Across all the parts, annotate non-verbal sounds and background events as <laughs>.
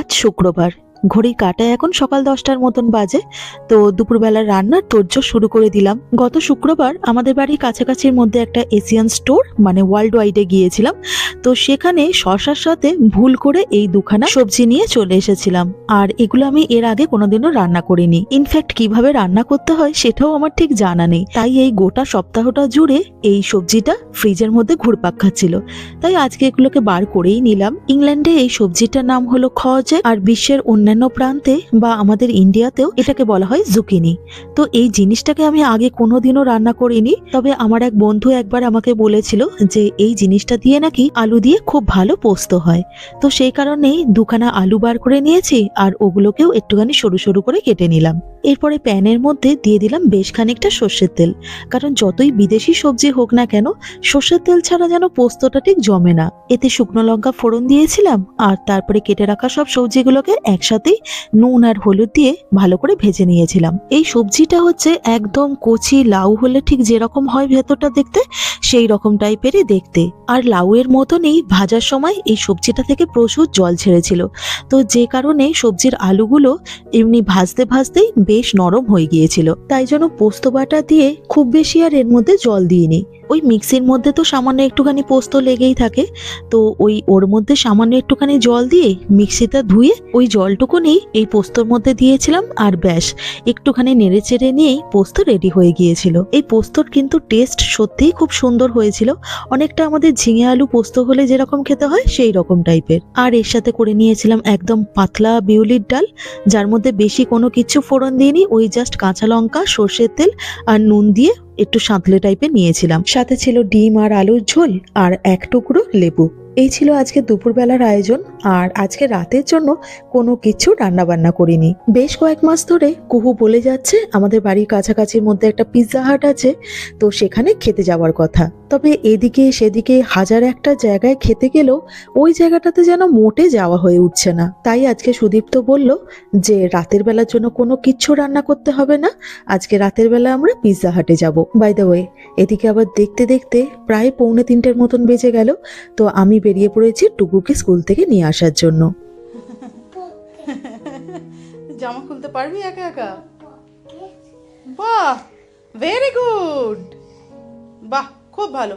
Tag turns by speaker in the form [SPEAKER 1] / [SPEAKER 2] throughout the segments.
[SPEAKER 1] আজ শুক্রবার। ঘড়ির কাটায় এখন সকাল দশটার মতন বাজে, তো দুপুরবেলার রান্নার তোর্য শুরু করে দিলাম। গত শুক্রবার আমাদের বাড়ির কাছাকাছির মধ্যে একটা এশিয়ান স্টোর মানে ওয়ার্ল্ড ওয়াইডে গিয়েছিলাম, তো সেখানে শশার সাথে ভুল করে এই দুখানা সবজি নিয়ে চলে এসেছিলাম। আর এগুলো আমি এর আগে কোনোদিনও রান্না করিনি। ইনফ্যাক্ট কীভাবে রান্না করতে হয় সেটাও আমার ঠিক জানা নেই। তাই এই গোটা সপ্তাহটা জুড়ে এই সবজিটা ফ্রিজের মধ্যে ঘুরপাক খাচ্ছিল। তাই আজকে এগুলোকে বার করেই নিলাম। ইংল্যান্ডে এই সবজিটার নাম হলো খজে, আর বিশ্বের অন্যান্য প্রান্তে বা আমাদের ইন্ডিয়াতেও এটাকে বলা হয় জুকিনি। তো এই জিনিসটাকে আমি আগে কোনোদিনও রান্না করিনি, তবে আমার এক বন্ধু একবার আমাকে বলেছিল যে এই জিনিসটা দিয়ে নাকি আলু দিয়ে খুব ভালো পোস্ত হয়। তো সেই কারণেই দুখানা আলু বার করে নিয়েছি আর ওগুলোকেও একটুখানি সরু সরু করে কেটে নিলাম। এরপরে প্যানের মধ্যে দিয়ে দিলাম বেশ খানিকটা সর্ষের তেল। কারণ যতই বিদেশি সবজি হোক না কেন, সর্ষের তেল ছাড়া যেন পোস্তটা ঠিক জমে না। এতে শুকনো লঙ্কা ফোড়ন দিয়েছিলাম আর তারপরে কেটে রাখা সব সবজিগুলোকে একসাথেই নুন আর হলুদ দিয়ে ভালো করে ভেজে নিয়েছিলাম। এই সবজিটা হচ্ছে একদম কচি লাউ হলে ঠিক যেরকম হয় ভেতরটা দেখতে, সেই রকম টাইপেরই দেখতে। আর লাউয়ের মতনই ভাজার সময় এই সবজিটা থেকে প্রচুর জল ছেড়েছিল। তো যে কারণে সবজির আলুগুলো এমনি ভাজতে ভাজতেই বেশ নরম হয়ে গিয়েছিল, তাই জন্য পোস্ত বাটা দিয়ে খুব বেশি আর এর মধ্যে জল দিইনি। ওই মিক্সির মধ্যে তো সামান্য একটুখানি পোস্ত লেগেই থাকে। তো ওই ওর মধ্যে সামান্য একটুখানি জল দিয়ে মিক্সিটা ধুয়ে ওই জলটুকুনি এই পোস্তর মধ্যে দিয়েছিলাম আর ব্যাস, একটুখানি নেড়ে চেড়ে নিয়েই পোস্ত রেডি হয়ে গিয়েছিল। এই পোস্তর কিন্তু টেস্ট সত্যিই খুব সুন্দর হয়েছিল। অনেকটা আমাদের ঝিঙে আলু পোস্ত হলে যেরকম খেতে হয় সেই রকম টাইপের। আর এর সাথে করে নিয়েছিলাম একদম পাতলা বিউলির ডাল, যার মধ্যে বেশি কোনো কিছু ফোড়ন দিইনি, ওই জাস্ট কাঁচা লঙ্কা, সর্ষের তেল আর নুন দিয়ে একটু সাঁতলে টাইপের নিয়েছিলাম। সাথে ছিল ডিম আর আলুর ঝোল আর এক টুকরো লেবু। এই ছিল আজকে দুপুরবেলার আয়োজন আর আজকে রাতের জন্য কোনো কিছু রান্না বান্না করিনি। বেশ কয়েক মাস ধরে কুহু বলে যাচ্ছে, আমাদের বাড়ির কাছাকাছির মধ্যে একটা পিৎজা হাট আছে, তো সেখানে খেতে যাওয়ার কথা। তবে এদিকে সেদিকে হাজার একটা জায়গায় খেতে গেলেও ওই জায়গাটাতে যেন মোটে যাওয়া হয়ে উঠছে না। তাই আজকে সুদীপ্ত বলল যে রাতের বেলার জন্য কোনো কিচ্ছু রান্না করতে হবে না। আজকে রাতের বেলা আমরা পিৎজা হাটে যাব। বাই দ্য ওয়ে এদিকে আবার দেখতে দেখতে প্রায় পৌনে তিনটের মতন বেজে গেল। তো আমি বেরিয়ে পড়েছি টুকুকে স্কুল থেকে নিয়ে আসার জন্য।
[SPEAKER 2] জামা খুলতে পারবি একা একা? বাহ ভেরি গুড বাহ খুব ভালো।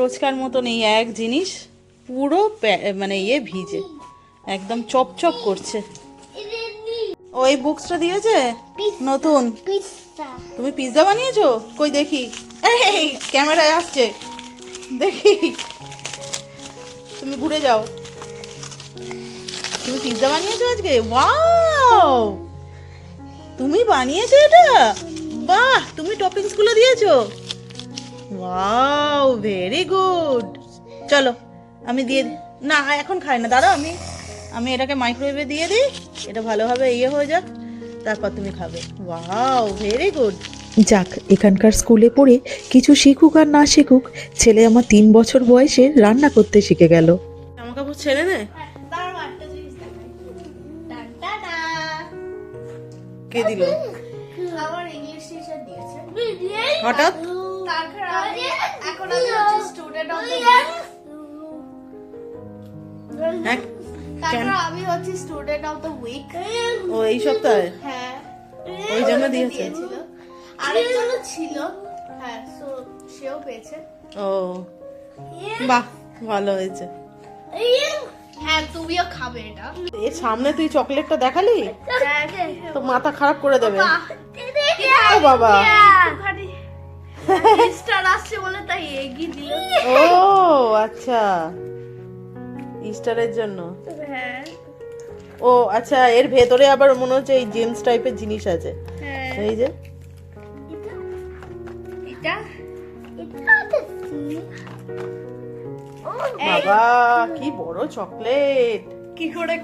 [SPEAKER 2] রোজকার মতন এই এক জিনিস পুরো মানে ইয়ে ভিজে, একদম চপ চপ করছে। ওই বুকসটা দিয়েছে? নতুন। তুমি পিৎজা বানিয়েছো? কই দেখি। এই, ক্যামেরায় আসছে। দেখি। তুমি ঘুরে যাও। তুমি পিৎজা বানিয়েছো আজকে? ওয়াও তুমি বানিয়েছো এটা? বাহ তুমি টপিংসগুলো দিয়েছ। ওয়াও ভেরি গুড চলো আমি দিয়ে না এখন খাই না দাঁড়াও আমি আমি এটাকে মাইক্রোওয়েভে দিয়ে দিই এটা ভালোভাবে ইয়ে হয়ে যাক তারপর তুমি খাবে। ওয়াও ভেরি গুড
[SPEAKER 1] যাক এখানকার স্কুলে পড়ে কিছু শিখুক আর না শিখুক ছেলে আমার তিন বছর বয়সে রান্না করতে শিখে গেল।
[SPEAKER 2] জামা কাপড় ছেড়ে নে? কে দিল।
[SPEAKER 3] আমার ইংলিশ টিচার দিয়েছে।
[SPEAKER 2] হঠাৎ?
[SPEAKER 3] তারপর আমি এখন আমি হচ্ছে স্টুডেন্ট অফ দ্য
[SPEAKER 2] হ্যাঁ
[SPEAKER 3] তারপর আমি হচ্ছে স্টুডেন্ট অফ দ্য উইক
[SPEAKER 2] ও এই সপ্তাহে?
[SPEAKER 3] হ্যাঁ।
[SPEAKER 2] ওই জন্য দিয়েছে।
[SPEAKER 3] দিয়েছিল। আরেকজনও ছিল। হ্যাঁ সো সেও পেয়েছে।
[SPEAKER 2] ও। বাহ ভালো হয়েছে।
[SPEAKER 3] হ্যাঁ তুমিও খাবে এটা।
[SPEAKER 2] এর সামনে তুই চকলেটটা দেখালি? তো মাথা খারাপ করে দেবে। ও বাবা।
[SPEAKER 3] স্টার আসছে বলে তাই এগিয়ে দিল।
[SPEAKER 2] ও আচ্ছা। ইস্টারের জন্য।
[SPEAKER 3] হ্যাঁ।
[SPEAKER 2] ও আচ্ছা এর ভেতরে আবার মনে হচ্ছে এই জেমস টাইপের জিনিস আছে।
[SPEAKER 3] হ্যাঁ।
[SPEAKER 2] এই যে।
[SPEAKER 3] এটা?
[SPEAKER 2] বাবা কি বড় চকলেট।
[SPEAKER 3] কি করে।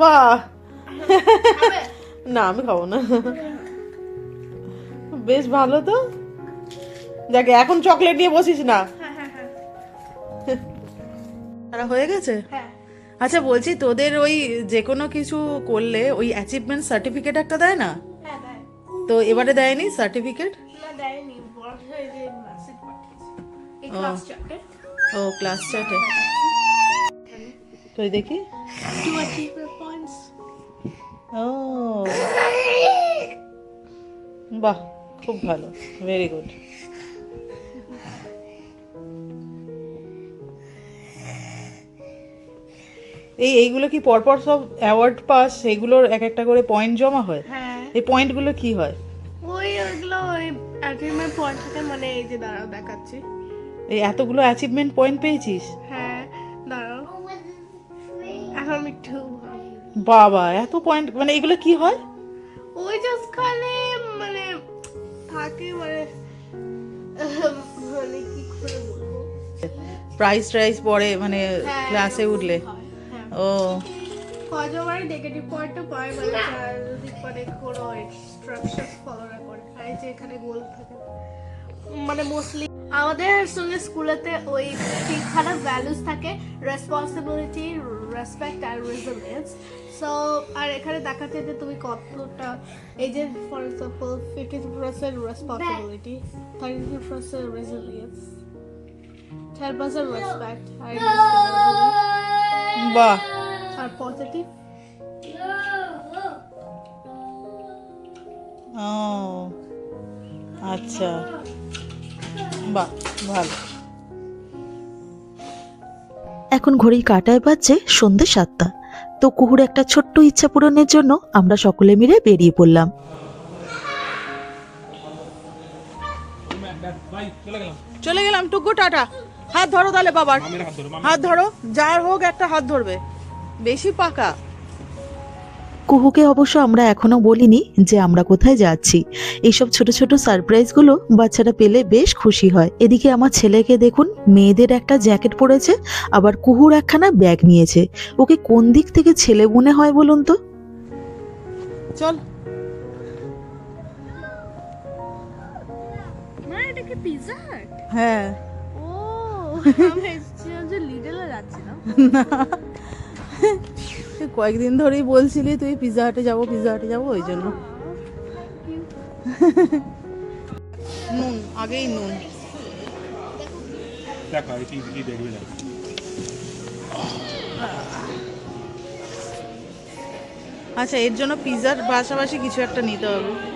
[SPEAKER 2] বাহ না আমি খাব না। বেশ ভালো তো। যাকে এখন চকলেট নিয়ে বসিস না। তারা হয়ে গেছে?
[SPEAKER 3] হ্যাঁ।
[SPEAKER 2] আচ্ছা বলছি তোদের ওই যে কোনো কিছু করলে ওই অ্যাচিভমেন্ট সার্টিফিকেট একটা দেয় না?
[SPEAKER 3] হ্যাঁ
[SPEAKER 2] তো এবারে দেয়নি সার্টিফিকেট ও।
[SPEAKER 3] ক্লাস চার্টে
[SPEAKER 2] তুই দেখি? ও। বাহ খুব ভালো। ভেরি গুড এই এইগুলো কি পরপর সব অ্যাওয়ার্ড পাস এগুলোর এক একটা করে পয়েন্ট জমা হয়?
[SPEAKER 3] হ্যাঁ।
[SPEAKER 2] এই পয়েন্টগুলো কি হয়?
[SPEAKER 3] ওই ওইগুলো ওই অ্যাচিভমেন্ট পয়েন্ট থেকে মানে এই যে দাঁড়াও দেখাচ্ছি।
[SPEAKER 2] এই এতগুলো অ্যাচিভমেন্ট পয়েন্ট পেয়েছিস?
[SPEAKER 3] হ্যাঁ দাঁড়াও। এখন একটু
[SPEAKER 2] বাবা এত পয়েন্ট মানে এগুলো কি হয়?
[SPEAKER 3] ওই জাস্ট খালি মানে থাকে মানে মানে কি করে বলব?
[SPEAKER 2] প্রাইস ট্রাইজ পড়ে মানে
[SPEAKER 3] হ্যাঁ,
[SPEAKER 2] ক্লাসে উঠলে। ও।
[SPEAKER 3] কজবার পয়েন্টও পায় মানে কোনো ইনস্ট্রাকশন মানে মোস্টলি আমাদের সঙ্গে স্কুলেতে ওই তিনখানা ভ্যালুস থাকে রেসপন্সিবিলিটি রেসপেক্ট আর রেজিলিয়েন্স সো আর এখানে দেখাচ্ছে যে তুমি কতটা এই যে for example fifty percent responsibility thirty two percent resilience ten percent respect আর
[SPEAKER 2] বাহ।
[SPEAKER 3] আর পজিটিভ
[SPEAKER 2] ও আচ্ছা। বাহ ভালো।
[SPEAKER 1] এখন ঘড়ির কাটায় বাজছে সন্ধ্যে সাতটা। তো কুহুর একটা ছোট্ট ইচ্ছা পূরণের জন্য আমরা সকলে মিলে বেরিয়ে পড়লাম।
[SPEAKER 2] চলে গেলাম। টুকু টাটা। হাত ধরো তাহলে বাবার। হাত ধরো যার হোক একটা হাত ধরবে। বেশি পাকা।
[SPEAKER 1] কুহুকে অবশ্য আমরা এখনও বলিনি যে আমরা কোথায় যাচ্ছি। এইসব ছোট ছোট সারপ্রাইজগুলো বাচ্চারা পেলে বেশ খুশি হয়। এদিকে আমার ছেলেকে দেখুন মেয়েদের একটা জ্যাকেট পরেছে আবার কুহুর একখানা ব্যাগ নিয়েছে। ওকে কোন দিক থেকে ছেলে মনে হয় বলুন তো?
[SPEAKER 2] চল। হ্যাঁ। কয়েকদিন ধরেই বলছিলি তুই পিৎজা হাটে যাব পিৎজা হাটে যাব ওই জন্য। নুন আগেই নুন। আচ্ছা এর জন্য পিৎজার পাশাপাশি কিছু একটা নিতে হবে।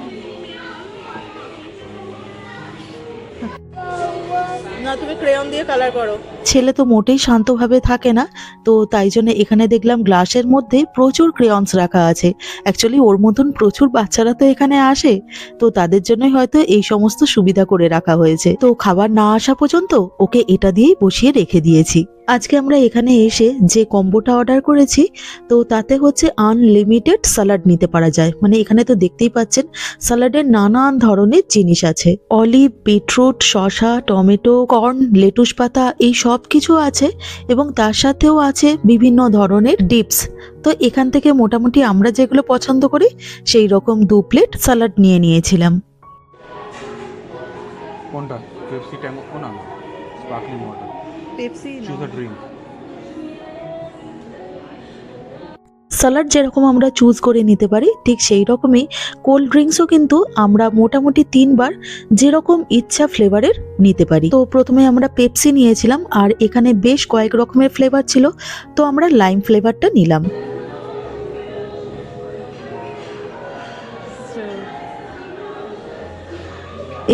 [SPEAKER 2] না, তুমি ক্রেয়ন দিয়ে কালার করো।
[SPEAKER 1] ছেলে তো মোটেই শান্তভাবে থাকে না, তো তাই জন্য এখানে দেখলাম গ্লাসের মধ্যে প্রচুর ক্রেয়ন্স রাখা আছে। অ্যাকচুয়ালি ওর মতন প্রচুর বাচ্চারা তো এখানে আসে, তো তাদের জন্যই হয়তো এই সমস্ত সুবিধা করে রাখা হয়েছে। তো খাবার না আসা পর্যন্ত ওকে এটা দিয়েই বসিয়ে রেখে দিয়েছি। আজকে আমরা এখানে এসে যে কম্বোটা অর্ডার করেছি, তো তাতে হচ্ছে আনলিমিটেড সালাড নিতে পারা যায়। মানে এখানে তো দেখতেই পাচ্ছেন সালাডের নানান ধরনের জিনিস আছে। অলিভ বিটরুট শসা, টমেটো কর্ন লেটুস পাতা, এই সব কিছু আছে এবং তার সাথেও আছে বিভিন্ন ধরনের ডিপস তো এখান থেকে মোটামুটি আমরা যেগুলো পছন্দ করি, সেই রকম দু প্লেট সালাড নিয়ে নিয়েছিলাম।
[SPEAKER 4] কোনটা?
[SPEAKER 2] Pepsi
[SPEAKER 4] choose a drink
[SPEAKER 1] salad যেরকম আমরা চুজ করে নিতে পারি ঠিক সেই রকমই কোল্ড ড্রিঙ্কসও কিন্তু আমরা মোটামুটি তিনবার যেরকম ইচ্ছা ফ্লেভারের নিতে পারি। তো প্রথমে আমরা পেপসি নিয়েছিলাম আর এখানে বেশ কয়েক রকমের ফ্লেভার ছিল তো আমরা লাইম ফ্লেভারটা নিলাম।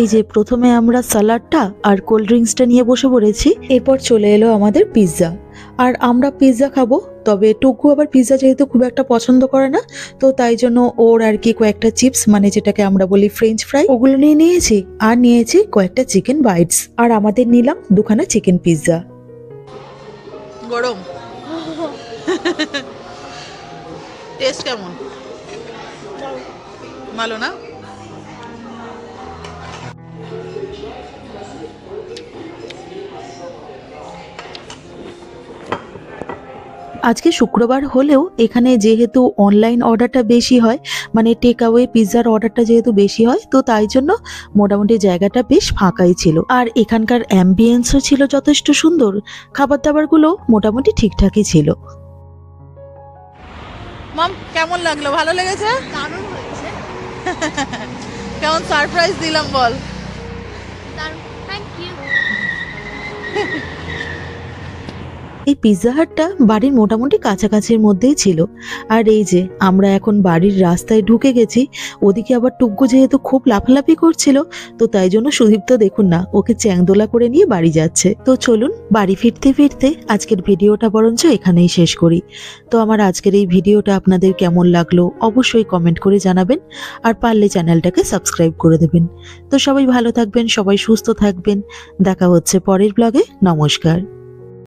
[SPEAKER 1] এই যে প্রথমে আমরা সালাডটা আর কোল্ড ড্রিঙ্কসটা নিয়ে বসে পড়েছি এরপর চলে এলো আমাদের পিৎজা। আর আমরা পিৎজা খাব তবে টুকু আবার পিৎজা যেহেতু খুব একটা পছন্দ করে না তো তাই জন্য ওর আর কি কয়েকটা চিপস মানে যেটাকে আমরা বলি ফ্রেঞ্চ ফ্রাই ওগুলো নিয়ে নিয়েছি। আর নিয়েছি কয়েকটা চিকেন বাইটস। আর আমাদের নিলাম দুখানা চিকেন পিৎজা।
[SPEAKER 2] গরম। <laughs> টেস্ট কেমন? ভালো না?
[SPEAKER 1] আজকে শুক্রবার হলেও এখানে যেহেতু অনলাইন অর্ডারটা বেশি হয় মানে টেক অ্যাওয়ে পিৎজার অর্ডারটা যেহেতু বেশি হয় তো তাই জন্য মোটামুটি জায়গাটা বেশ ফাঁকাই ছিল। আর এখানকার অ্যাম্বিয়েন্সও ছিল যথেষ্ট সুন্দর খাবার দাবারগুলো মোটামুটি ঠিকঠাকই ছিল।
[SPEAKER 2] মাম কেমন লাগল? ভালো লেগেছে?
[SPEAKER 3] দারুণ হয়েছে। <laughs>
[SPEAKER 2] কেমন সারপ্রাইজ দিলাম বল।
[SPEAKER 3] দারুণ। থ্যাংক ইউ <laughs>
[SPEAKER 1] এই পিৎজা হাটটা বাড়ির মোটামুটি কাছাকাছির মধ্যেই ছিল। আর এই যে, আমরা এখন বাড়ির রাস্তায় ঢুকে গেছি, ওদিকে আবার টুকু যেহেতু খুব লাফালাফি করছিল, তো তাই জন্য সুদীপ্ত দেখুন না, ওকে চ্যাংদোলা করে নিয়ে বাড়ি যাচ্ছে। তো চলুন বাড়ি ফিরতে ফিরতে আজকের ভিডিওটা বরঞ্চ এখানেই শেষ করি। তো আমার আজকের এই ভিডিওটা আপনাদের কেমন লাগল অবশ্যই কমেন্ট করে জানাবেন, আর পারলে চ্যানেলটাকে সাবস্ক্রাইব করে দেবেন। তো সবাই ভালো থাকবেন, সবাই সুস্থ থাকবেন, দেখা হচ্ছে পরের ব্লগে, নমস্কার।